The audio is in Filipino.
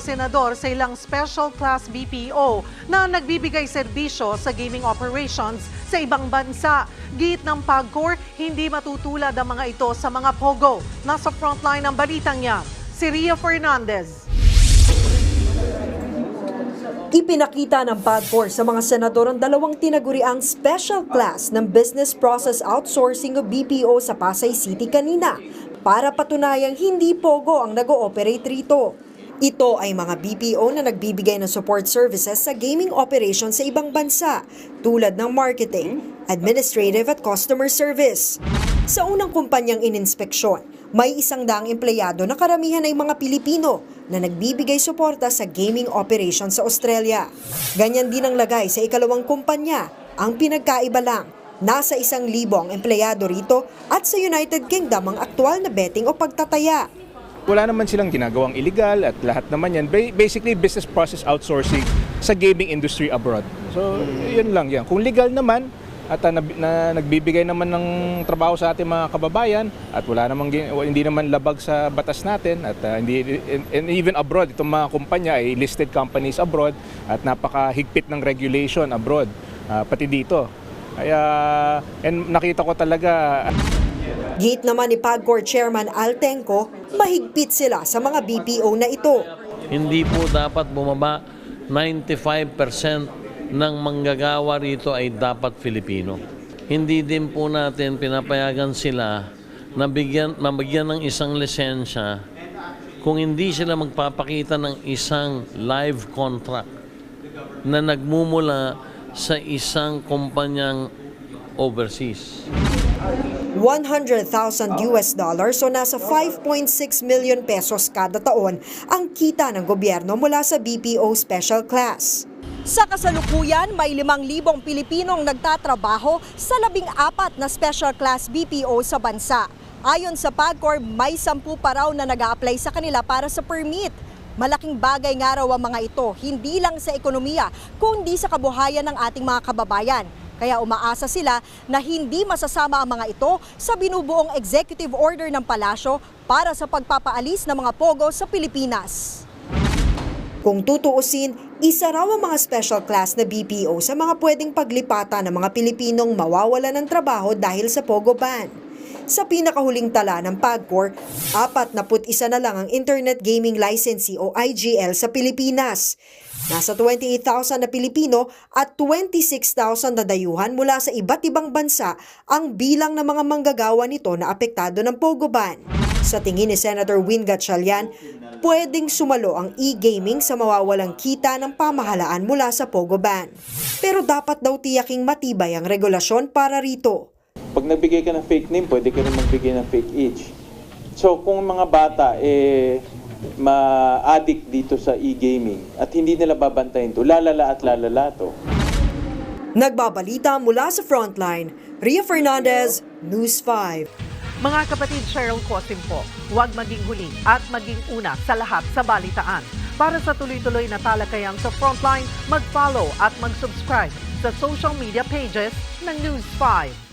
senador sa ilang special class BPO na nagbibigay serbisyo sa gaming operations sa ibang bansa. Git ng PAGCOR, hindi matutulad ang mga ito sa mga POGO. Nasa frontline ng balitang yan, si Ria Fernandez. Ipinakita ng PAGCOR sa mga senador ang dalawang tinaguriang special class ng Business Process Outsourcing o BPO sa Pasay City kanina para patunayang hindi pogo ang nag-ooperate rito. Ito ay mga BPO na nagbibigay ng support services sa gaming operations sa ibang bansa tulad ng marketing, administrative at customer service. Sa unang kumpanyang ininspeksyon, may isang daang empleyado na karamihan ay mga Pilipino na nagbibigay suporta sa gaming operations sa Australia. Ganyan din ang lagay sa ikalawang kumpanya. Ang pinagkaiba lang, nasa isang libo ang empleyado rito at sa United Kingdom ang aktual na betting o pagtataya. Wala naman silang ginagawang illegal at lahat naman yan. Ba- Basically, business process outsourcing sa gaming industry abroad. So, yun lang yan. Kung legal naman, at uh, nab- na, nagbibigay naman ng trabaho sa ating mga kababayan at wala namang hindi naman labag sa batas natin at uh, hindi and, and even abroad itong mga kumpanya ay listed companies abroad at napakahigpit ng regulation abroad uh, pati dito kaya and nakita ko talaga Gate naman ni PAGCOR Chairman Altenco, mahigpit sila sa mga BPO na ito. Hindi po dapat bumaba 95% ng manggagawa rito ay dapat Filipino. Hindi din po natin pinapayagan sila na bigyan, mabigyan ng isang lisensya kung hindi sila magpapakita ng isang live contract na nagmumula sa isang kumpanyang overseas. 100,000 US dollars o nasa 5.6 million pesos kada taon ang kita ng gobyerno mula sa BPO Special Class. Sa kasalukuyan, may 5,000 Pilipinong nagtatrabaho sa labing apat na Special Class BPO sa bansa. Ayon sa PAGCOR, may sampu pa raw na nag apply sa kanila para sa permit. Malaking bagay nga raw ang mga ito, hindi lang sa ekonomiya, kundi sa kabuhayan ng ating mga kababayan. Kaya umaasa sila na hindi masasama ang mga ito sa binubuong executive order ng palasyo para sa pagpapaalis ng mga pogo sa Pilipinas. Kung tutuusin, isa raw ang mga special class na BPO sa mga pwedeng paglipatan ng mga Pilipinong mawawala ng trabaho dahil sa Pogo ban. Sa pinakahuling tala ng PAGCOR, apat na put isa na lang ang Internet Gaming Licensee o IGL sa Pilipinas. Nasa 28,000 na Pilipino at 26,000 na dayuhan mula sa iba't ibang bansa ang bilang ng mga manggagawa nito na apektado ng Pogo ban. Sa tingin ni Senator Win Gatchalian, pwedeng sumalo ang e-gaming sa mawawalang kita ng pamahalaan mula sa Pogo ban. Pero dapat daw tiyaking matibay ang regulasyon para rito. Pag nagbigay ka ng fake name, pwede ka rin magbigay ng fake age. So kung mga bata eh ma-addict dito sa e-gaming at hindi nila babantayin to, lalala at lalala to. Nagbabalita mula sa Frontline, Ria Fernandez, News 5. Mga kapatid Cheryl Cosim po, huwag maging huli at maging una sa lahat sa balitaan. Para sa tuloy-tuloy na talakayan sa Frontline, mag-follow at mag-subscribe sa social media pages ng News 5.